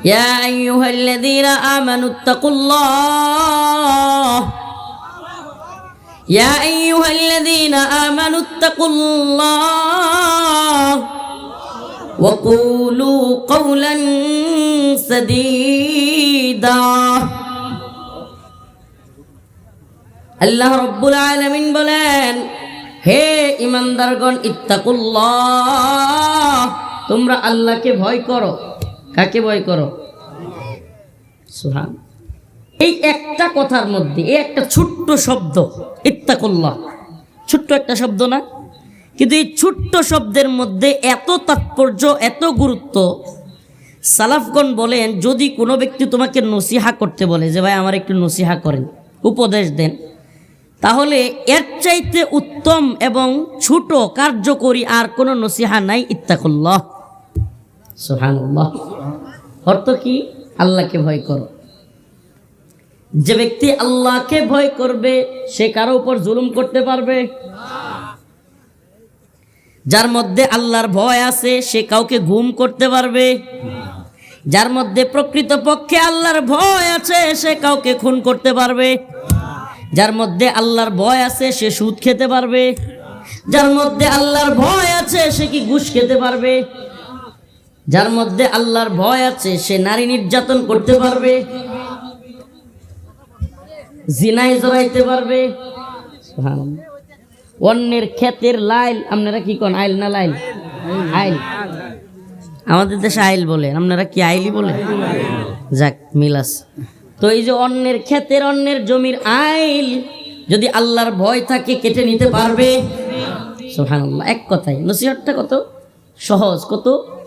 يا أيها الذين آمنوا اتقوا الله يا أيها الذين آمنوا اتقوا الله وقولوا قولا سديدا আল্লাহ রব্বুল আলামিন বলেন হে ইমানদারগণ ইত্তাকুল্লাহ তোমরা আল্লাহকে ভয় করো কাকে ভয় করো? সুহান এই একটা কথার মধ্যে, এই একটা ছোট্ট শব্দ, ইত্তাকুল্লাহ। ছোট্ট একটা শব্দ না? কিন্তু এই ছোট্ট শব্দের মধ্যে এত তাৎপর্য, এত গুরুত্ব। সালাফগণ বলেন, যদি কোনো ব্যক্তি তোমাকে নসিহা করতে বলে যে, ভাই, আমার একটু নসিহা করেন, উপদেশ দেন, তাহলে এর চাইতে উত্তম এবং ছোট, কার্যকরী আর কোনো নসিহা নাই ইত্তাকুল্লাহ। সুহানুল্লাহ অর্থ কি? আল্লাহকে ভয় করো। যে ব্যক্তি আল্লাহকে ভয় করবে, সে কারও উপর জুলুম করতে পারবে? যার মধ্যে আল্লাহর ভয় আছে, সে কাউকে ঘুম করতে পারবে। যার মধ্যে প্রকৃত পক্ষে আল্লাহর ভয় আছে, সে কাউকে খুন করতে পারবে। যার মধ্যে আল্লাহর ভয় আছে, সে সুদ খেতে পারবে। যার মধ্যে আল্লাহর ভয় আছে, সে কি ঘুষ খেতে পারবে? যার মধ্যে আল্লাহর ভয় আছে, সে নারী নির্যাতন করতে পারবে জিনাই জড়াইতে পারবে। অন্যের ক্ষেতের লাইল, আপনারা কি কন, আইল না লাইল? আইল। আমাদের দেশে আইল বলে, আপনারা কি আইলি বলে? যাক মিলাস তো এই যে অন্যের ক্ষেতের, অন্যের জমির আইল, যদি আল্লাহর ভয় থাকে, কেটে নিতে পারবে। সুবহানাল্লাহ, এক কথাই নসিহতটা কত? সহজ, কত?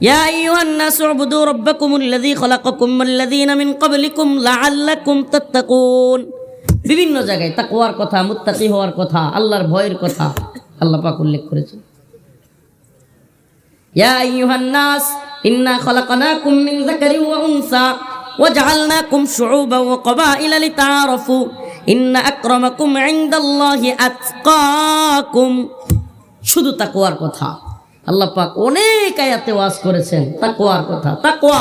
يا أيها الناس اعبدوا ربكم الذي خلقكم والذين من قبلكم لعلكم تتقون বিভিন্ন জায়গায় তাকওয়ার কথা মুত্তাকি হওয়ার কথা আল্লাহর ভয়ের কথা আল্লাহ পাক উল্লেখ করেছেন يا أيها الناس إنا خلقناكم من ذكر وأنثى وجعلناكم شعوبا وقبائل لتعارفوا إن أكرمكم عند الله أتقاكم শুধু তাকওয়ার কথা আল্লাহ পাক অনেক আয়াতে ওয়াজ করেছেন। তাকওয়ার কথা। তাকওয়া।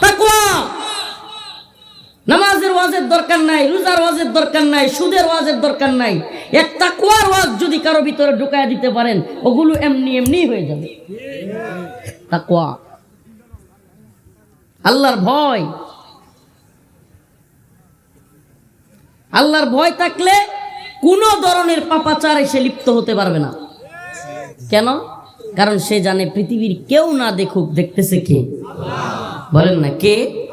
তাকওয়া। নামাজের ওয়াজের দরকার নাই, রোজার ওয়াজের দরকার নাই, সুদের ওয়াজের দরকার নাই। এক তাকওয়ার ওয়াজ যদি কারও ভিতরে ঢুকায় দিতে পারেন, ওগুলো এমনি এমনি হয়ে যাবে। তাকওয়া। আল্লাহর ভয়। আল্লাহর ভয় থাকলে কোনো ধরনের পাপাচার এসে লিপ্ত হতে পারবে না। কেন? কারণ সে জানে পৃথিবীর কেউ না দেখুক, দেখতেছে কে? বলেন না, কে?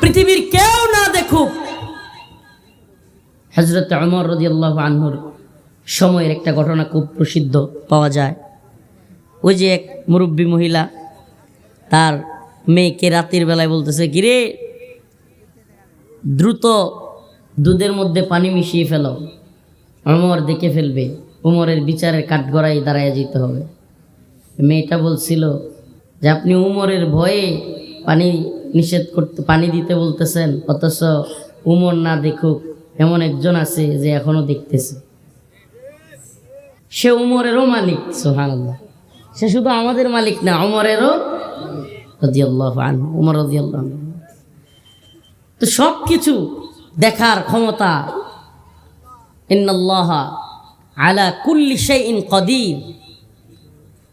পৃথিবীর কেউ না দেখুক। হজরত অমর রদিয়াল্লাহ আনহুর সময়ের একটা ঘটনা খুব প্রসিদ্ধ পাওয়া যায়। ওই যে এক মুরব্বী মহিলা, তার মেয়েকে রাতের বেলায় বলতেছে, কিরে, দ্রুত দুধের মধ্যে পানি মিশিয়ে ফেলো। অমর দেখে ফেলবে। উমরের বিচারের কাঠগড়াই দাঁড়ায় যেতে হবে। মেয়েটা বলছিল যে, আপনি উমরের ভয়ে পানি নিষেধ করতে, পানি দিতে বলতেছেন, অথচ উমর না দেখুক, এমন একজন আছে যে এখনও দেখতেছে। সে উমরেরও মালিক সোহান সে শুধু আমাদের মালিক না, উমরেরও আন উমর তো সব কিছু দেখার ক্ষমতা আলা কুল্লি শাইইন কদির।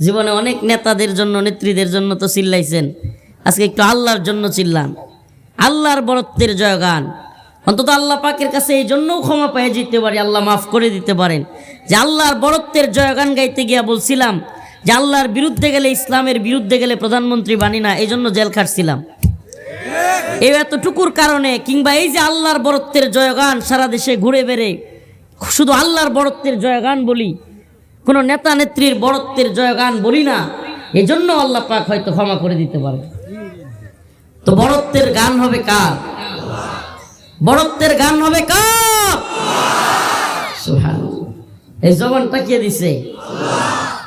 জীবনে অনেক নেতাদের জন্য, নেত্রীদের জন্য তো চিল্লাইছেন। আজকে একটু আল্লাহর জন্য চিল্লান। আল্লাহর বরত্বের জয়গান। অন্তত আল্লাহ পাকের কাছে এই জন্যও ক্ষমা পেয়ে যেতে পারি, আল্লাহ মাফ করে দিতে পারেন। যে আল্লাহর বরত্বের জয়গান গাইতে গিয়া বলছিলাম, যে আল্লাহর বিরুদ্ধে গেলে, ইসলামের বিরুদ্ধে গেলে প্রধানমন্ত্রী বানি না এই জন্য জেল খাটছিলাম। এই এতটুকুর কারণে, কিংবা এই যে আল্লাহর বরত্বের জয়গান সারা দেশে ঘুরে বেড়ে, শুধু আল্লাহর বরত্বের জয়গান বলি কোনো নেতা নেত্রীর বরত্বের জয়গান বলি না এই জন্য আল্লাহ পাক হয়তো ক্ষমা করে দিতে পারে। তো বরত্বের গান হবে কার? বরত্বের গান হবে কার। এই জবানটা কে দিছে?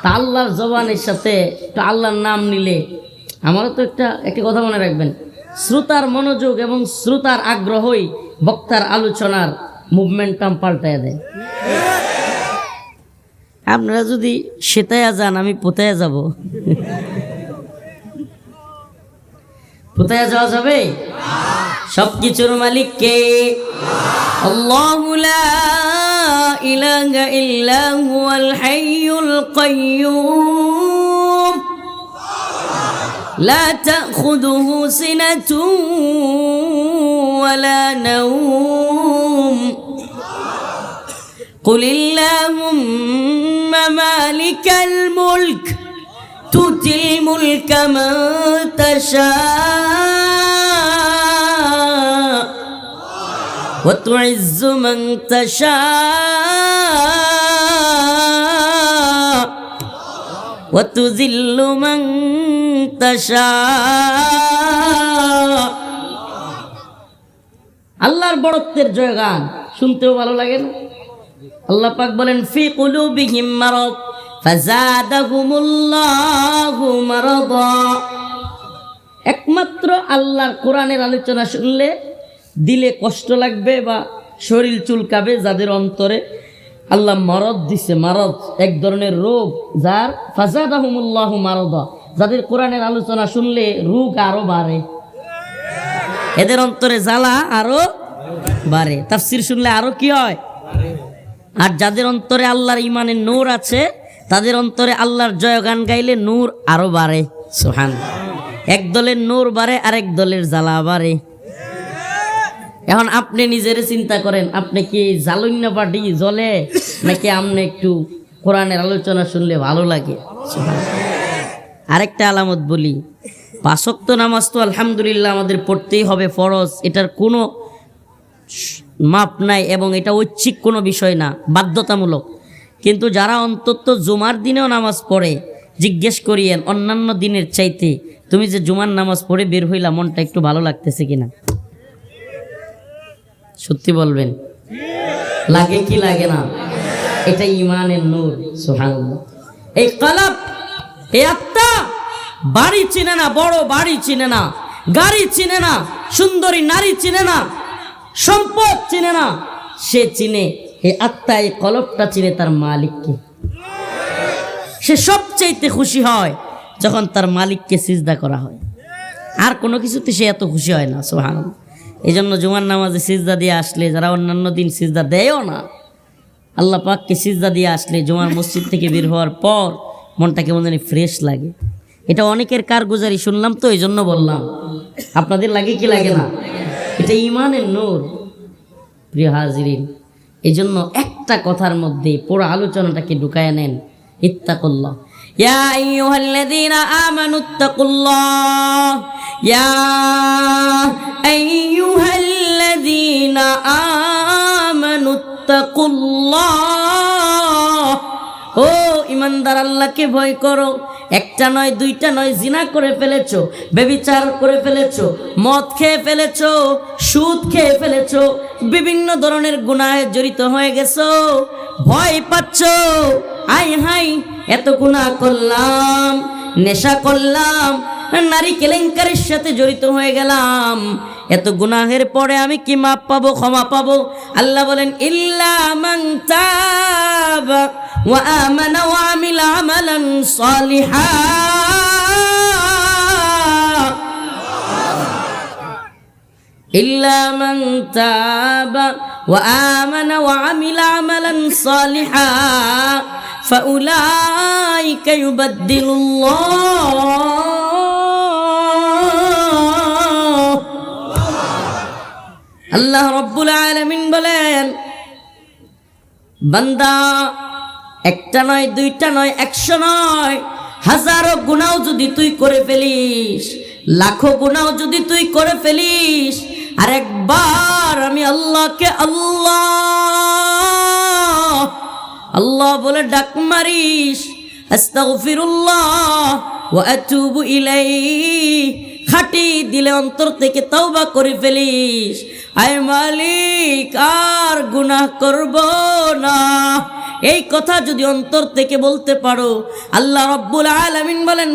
তা আল্লাহর জবানের সাথে একটু আল্লাহর নাম নিলে আমারও তো একটা একটা কথা মনে রাখবেন। শ্রোতার মনোযোগ এবং শ্রোতার আগ্রহই বক্তার আলোচনার মুভমেন্টাম পাল্টায় দেয়। আপনারা যদি সেতায়া যান আমি পোতায়া যাব পোতায়া যাওয়া যাবে সব কিছুর মালিক কে আল্লাহু লা ইলাহা ইল্লা হুয়াল হাইয়ুল কাইয়্যুম لا تأخذه سنة ولا نوم قل اللهم مالك الملك تؤتي الملك من تشاء وتعز من تشاء وتذل من تشاء আল্লাহর বড়ত্বের জয়গান শুনতেও ভালো লাগে না আল্লাহ পাক বলেন, ফি কুলুবিহিম মারাদ, ফাজাদাহুমুল্লাহু মারাদা। একমাত্র আল্লাহর কোরআনের আলোচনা শুনলে দিলে কষ্ট লাগবে বা শরীর চুলকাবে যাদের অন্তরে আল্লাহ মারদ দিছে, মারদ, এক ধরনের রোগ যার, ফাজাদাহুমুল্লাহু মারাদা। যাদের কোরআনের আলোচনা শুনলে রোগ আরও বাড়ে। এদের অন্তরে জ্বালা আরও বাড়ে। তাফসির শুনলে আরও কি হয়? আর যাদের অন্তরে আল্লাহর ইমানের নূর আছে, তাদের অন্তরে আল্লাহর জয়গান গাইলে নূর আরও বাড়ে। সোহান এক দলের নূর বাড়ে, আরেক দলের জ্বালা বাড়ে। এখন আপনি নিজেরে চিন্তা করেন, আপনি কি জালন্য পাটি জ্বলে, নাকি আপনি একটু কোরআনের আলোচনা শুনলে ভালো লাগে। আরেকটা আলামত বলি পাঁচক্ত নামাজ তো আলহামদুলিল্লাহ আমাদের পড়তেই হবে ফরজ, এটার কোনো মাপ নাই এবং এটা ঐচ্ছিক কোনো বিষয় না, বাধ্যতামূলক। কিন্তু যারা অন্তত জুমার দিনেও নামাজ পড়ে, জিজ্ঞেস করিয়েন অন্যান্য দিনের চাইতে, তুমি যে জুমার নামাজ পড়ে বের হইলা, মনটা একটু ভালো লাগতেছে কিনা সত্যি বলবেন? লাগে কি লাগে না? এটা ইমানের নূর, সুবহানাল্লাহ। এই কালাব, এই আত্মা, বাড়ি চিনে না, বড় বাড়ি চিনে না, গাড়ি চিনে না, সুন্দরী নারী চিনে না সম্পদ চিনে না। সে চিনে এই আত্মা এই কলবটা চিনে তার মালিককে। সে সবচাইতে খুশি হয় যখন তার মালিককে সিজদা করা হয়। আর কোনো কিছুতে সে এত খুশি হয় না সোহান এই জন্য জুমার নামাজে সিজদা দিয়ে আসলে, যারা অন্যান্য দিন সিজদা দেয়ও না, আল্লাহ পাককে সিজদা দিয়ে আসলে জুমার মসজিদ থেকে বের হওয়ার পর মনটা কেমন জানি ফ্রেশ লাগে। এটা অনেকের কারগুজারি শুনলাম তো এই জন্য বললাম। আপনাদের লাগে কি লাগে না? এটা ইমানের নূর প্রিয় হাজিরিন এই জন্য একটা কথার মধ্যে পুরো আলোচনাটাকে ঢুকায় নেন ইত্তাকুল্লাহ يا أيها الذين آمنوا اتقوا الله يا أيها الذين آمنوا اتقوا الله ও ইমানদার আল্লাহকে ভয় করো একটা নয়, দুইটা নয়, জিনা করে ফেলেছো বেবিচার করে ফেলেছো, মদ খেয়ে ফেলেছো, সুদ খেয়ে ফেলেছ, বিভিন্ন ধরনের গুনাহে জড়িত হয়ে গেছ, ভয় পাচ্ছ। আই হাই, এত গুণা করলাম, নেশা করলাম, নারী কেলেঙ্কারের সাথে জড়িত হয়ে গেলাম। এত গুনাহের পরে আমি কি মাপ পাবো, ক্ষমা পাবো? আল্লাহ বলেন, ইল্লা صالحا إلا من تاب وآمن وعمل عملا صالحا فأولئك يبدل الله الله رب العالمين بلين بندا একটা নয়, দুইটা নয়, একশো নয়। হাজারো গুণাও যদি তুই করে ফেলিস, লাখো গুণাও যদি তুই করে ফেলিস, আর একবার আমি আল্লাহকে আল্লাহ আল্লাহ বলে ডাক মারিস খাটি দিলে অন্তর থেকে তওবা করে ফেলিস। আয় মালিক, আর গুনাহ করব না। এই কথা যদি অন্তর থেকে বলতে পারো, আল্লাহ রব্বুল আলামিন বলেন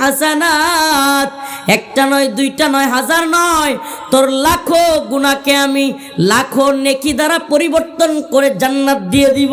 হাসানাত। একটা নয়, দুইটা নয়, হাজার নয়। তোর লাখো গুনাহকে আমি লাখো নেকি দ্বারা পরিবর্তন করে জান্নাত দিয়ে দিব।